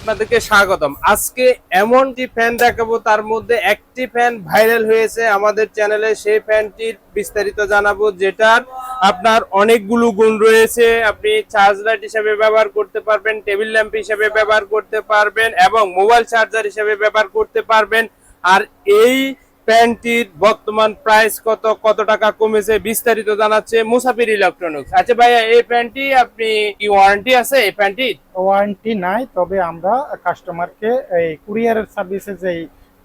আপনাদেরকে স্বাগতম। আজকে এমন যে ফ্যান দেখাবো, তার মধ্যে একটি ফ্যান ভাইরাল হয়েছে আমাদের চ্যানেলে সেই ফ্যানটির বিস্তারিত জানাব, যেটার আপনার অনেকগুলো গুণ রয়েছে। আপনি চার্জ লাইট হিসেবে ব্যবহার করতে পারবেন টেবিল ল্যাম্প হিসেবে ব্যবহার করতে পারবেন এবং মোবাইল চার্জার হিসেবে ব্যবহার করতে পারবেন। আর এই প্যান্টটির বর্তমান প্রাইস কত কত টাকা কমেছে বিস্তারিত জানাচ্ছে মুসাফির ইলেকট্রনিক্স। আচ্ছা ভাইয়া এই প্যান্টটি আপনি কি ওয়ারেন্টি আছে এই প্যান্টটির? ওয়ারেন্টি নাই তবে আমরা কাস্টমারকে এই কুরিয়ারের সার্ভিসে যে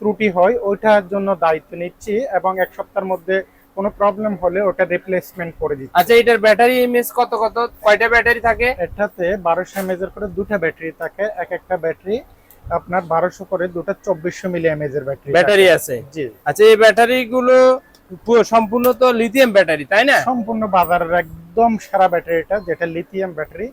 ত্রুটি হয় ওইটার জন্য দায়িত্ব নিচ্ছি এবং এক সপ্তাহের মধ্যে কোনো প্রবলেম হলে ওটা রিপ্লেসমেন্ট করে দিচ্ছি। আচ্ছা এটার ব্যাটারি এমএস কত কত? কয়টা ব্যাটারি থাকে? এটাতে বারোশো এমএজের করে দুটা ব্যাটারি থাকে এক একটা ব্যাটারি আপনার বারোশো করে দুটা চব্বিশশো মিলি এমএজের ব্যাটারি ব্যাটারি আছে। জি। আচ্ছা এই ব্যাটারি গুলো সম্পূর্ণ তো লিথিয়াম ব্যাটারি তাই না? সম্পূর্ণ বাজারের একদম সারা ব্যাটারিটা যেটা লিথিয়াম ব্যাটারি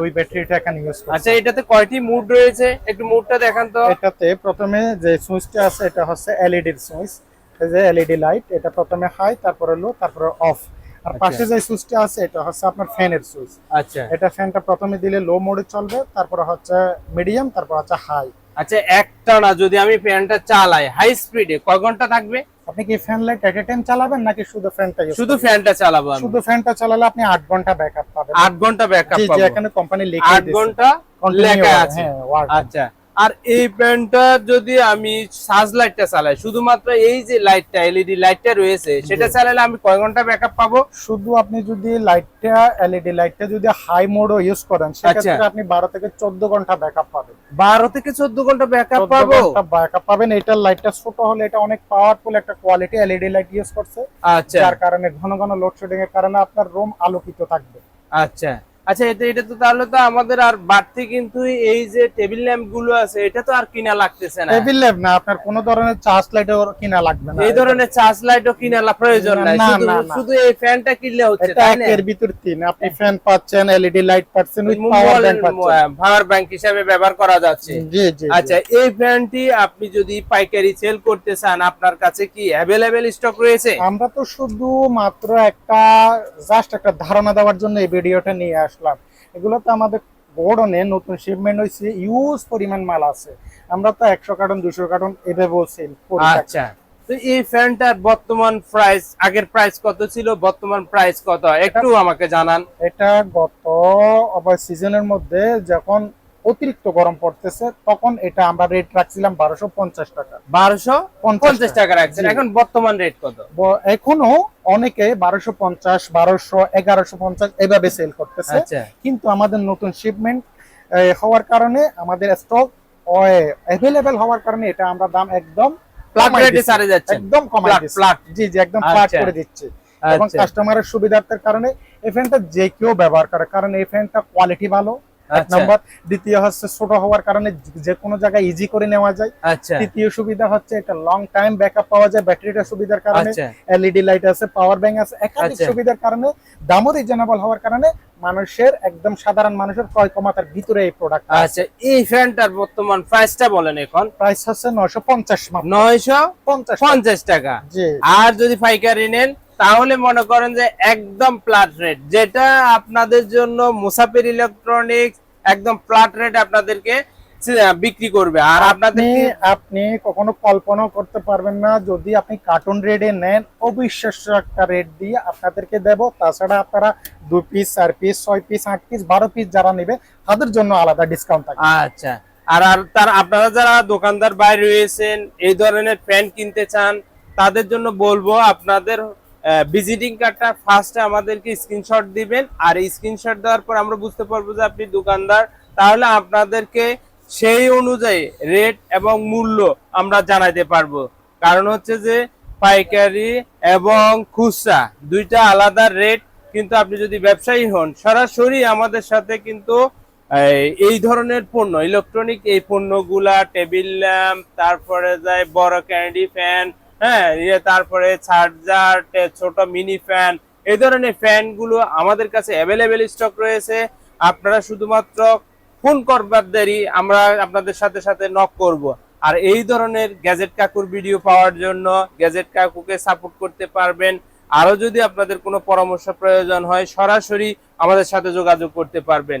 ওই ব্যাটারিটা এখানে ইউজ আচ্ছা এটাতে কয়টি মুড রয়েছে? একটু মুডটা দেখান তো। এটাতে প্রথমে যে সুইচটা আছে এটা হচ্ছে এলইডির সুইচ। এই যে এলইডি লাইট এটা প্রথমে হাই তারপরে লো তারপরে অফ আর আচ্ছা। পাশে যে সুইচটা আছে এটা হচ্ছে আপনার ফ্যানের সুইচ। আচ্ছা। এটা ফ্যানটা প্রথমে দিলে লো মোডে চলবে তারপরে হচ্ছে মিডিয়াম তারপর হচ্ছে হাই আচ্ছা একটানা যদি আমি ফ্যানটা চালাই হাই স্পিডে কয় ঘণ্টা থাকবে? আপনি কি ফ্যান লাইট এট টাইম চালাবেন নাকি শুধু ফ্যানটা শুধু? ফ্যানটা চালাবো শুধু ফ্যানটা চালালে আপনি আট ঘণ্টা ব্যাকআপ পাবেন। আট ঘণ্টা ব্যাকআপ জি এখানে কোম্পানি লিখে আট ঘণ্টা লেখা আছে। হ্যাঁ আচ্ছা। আর এই প্যান্টটা যদি আমি সার্চ লাইটটা চালাই শুধুমাত্র এই যে লাইটটা এলইডি লাইটটা রয়েছে সেটা চালালে আমি কয় ঘণ্টা ব্যাকআপ পাবো? শুধু আপনি যদি লাইটটা এলইডি লাইটটা যদি হাই মোডও ইউজ করেন আচ্ছা। সেক্ষেত্রে আপনি বারো থেকে চোদ্দ ঘণ্টা ব্যাকআপ পাবেন। বারো থেকে চোদ্দ ঘণ্টা ব্যাকআপ পাবো? ব্যাকআপ পাবেন। এটার লাইটটা ছোট হলে এটা অনেক পাওয়ারফুল একটা কোয়ালিটি এলইডি লাইট ইউজ করছে। আচ্ছা। যার কারণে ঘন ঘন লোডশেডিং এর কারণে আপনার রুম আলোকিত থাকবে। আচ্ছা। আচ্ছা এটা এটা তো তাহলে তো আমাদের আর বাড়তি কিন্তু এই যে টেবিল ল্যাম্পগুলো আছে এটা তো আর কিনা লাগতেছে না। টেবিল ল্যাম্প না আপনার কোনো ধরনের চার্জ লাইট ও কিনা লাগবে না। এই ধরনের চার্জ লাইটও কিনা লা- প্রয়োজন নাই। শুধু এই ফ্যানটা কিনলে হচ্ছে তাই না? একের ভিতর তিন। আপনি ফ্যান পাচ্ছেন এলইডি লাইট পাচ্ছেন উইথ পাওয়ার ব্যাংক পাচ্ছেন। পাওয়ার ব্যাংক হিসাবে ব্যবহার করা যাচ্ছে। জি জি আচ্ছা এই ফ্যানটি আপনি যদি পাইকারি সেল করতে চান আপনার কাছে কি অ্যাভেলেবেল স্টক রয়েছে? আমরা তো শুধু মাত্র একটা জাস্ট একটা ধারণা দেওয়ার জন্য এই ভিডিওটা নিয়ে আসলাম। এগুলো তো আমাদের গোডনে নতুন শিপমেন্ট হয়েছে ইউজ পরিমাণ মাল আছে। আমরা তো একশো কার্টন দুশো কার্টন এভাবেও সেল করি। আচ্ছা। তো এই ফ্যানটার বর্তমান প্রাইস আগের প্রাইস কত ছিল বর্তমান প্রাইস কত? একটু আমাকে জানান। এটা গত আবার সিজনের মধ্যে যখন অতিরিক্ত গরম পড়তেছে তখন এটা আমরা রেট রাখছিলাম বারোশো পঞ্চাশ টাকা। বারোশো পঞ্চাশ টাকা রাখছেন। এখন বর্তমান রেট কত? এখনও অনেকে বারোশো পঞ্চাশ বারোশো এগারোশো পঞ্চাশ এভাবে সেল করতেছে। আচ্ছা। কিন্তু আমাদের নতুন শিপমেন্ট হওয়ার কারণে আমাদের স্টক অ্যাভেলেবেল হওয়ার কারণে এটা আমরা দাম একদম রেটে একদম কমাই Flat, জি জি একদম ফ্ল্যাট আচ্ছা। করে দিচ্ছি। এবং আচ্ছা। কাস্টমারের সুবিধার্থের কারণে এই ফ্যানটা যে কেউ ব্যবহার করে কারণ এই ফ্যানটা কোয়ালিটি ভালো এক আচ্ছা। দ্বিতীয় হচ্ছে ছোট হওয়ার কারণে যে কোনো জায়গায় ইজি করে নেওয়া যায়। আচ্ছা। তৃতীয় সুবিধা হচ্ছে এটা লং টাইম ব্যাকআপ পাওয়া যায় ব্যাটারিটা সুবিধার কারণে। আচ্ছা। এলইডি লাইট আছে পাওয়ার ব্যাংক আছে একাধিক আচ্ছা। সুবিধার কারণে দামও রিজনেবল হওয়ার কারণে মানুষের একদম সাধারণ মানুষের ক্রয় ক্ষমতার ভিতরে এই প্রোডাক্ট আচ্ছা এই ফ্যানটার বর্তমান প্রাইসটা বলেন এখন। প্রাইস হচ্ছে নয়শো পঞ্চাশ নয়শো পঞ্চাশ পঞ্চাশ টাকা। আর যদি পাইকারি নেন তাহলে মনে করেন যে একদম প্লাট রেট যেটা আপনাদের জন্য মুসাফির ইলেকট্রনিক্স একদম প্লাট রেট আপনাদেরকে বিক্রি করবে। আর আপনাদের আপনি কখনো কল্পনা করতে পারবেন না যদি আপনি কার্টুন রেটে নেন অবিশ্বাস্য একটা রেট দিয়ে আপনাদেরকে দেব। তাছাড়া আপনারা দুই পিস চার পিস ছয় পিস আট পিস বারো পিস যারা নেবে তাদের জন্য আলাদা ডিসকাউন্ট থাকবে। আচ্ছা। আর আর তার আপনারা যারা দোকানদার বাইরে রয়েছেন এই ধরনের প্যান্ট কিনতে চান তাদের জন্য বলব আপনাদের ভিজিটিং কার্ডটা ফার্স্টে আমাদেরকে স্ক্রিনশট দিবেন। আর এই স্ক্রিনশট দেওয়ার পর আমরা বুঝতে পারব যে আপনি দোকানদার। তাহলে আপনাদেরকে সেই অনুযায়ী রেট এবং মূল্য আমরা জানাইতে পারব। কারণ হচ্ছে যে পাইকারি এবং খুচরা দুইটা আলাদা রেট কিন্তু আপনি যদি ব্যবসায়ী হন, সরাসরি আমাদের সাথে কিন্তু, এই- ধরনের পণ্য ইলেকট্রনিক এই পণ্যগুলা টেবিল ল্যাম্প তারপরে যায় বড় ক্যান্ডি ফ্যান হ্যাঁ ইয়ে তারপরে চার্জার ছোট মিনি ফ্যান এই ধরনের ফ্যানগুলো আমাদের কাছে অ্যাভেলেবেল স্টক রয়েছে। আপনারা শুধুমাত্র ফোন করবার দেরি আমরা আপনাদের সাথে সাথে নক করব। আর এই ধরনের গ্যাজেট কাকুর ভিডিও পাওয়ার জন্য গ্যাজেট কাকুকে সাপোর্ট করতে পারবেন। আরও যদি আপনাদের কোনো পরামর্শ প্রয়োজন হয়, সরাসরি আমাদের সাথে যোগাযোগ করতে পারবেন।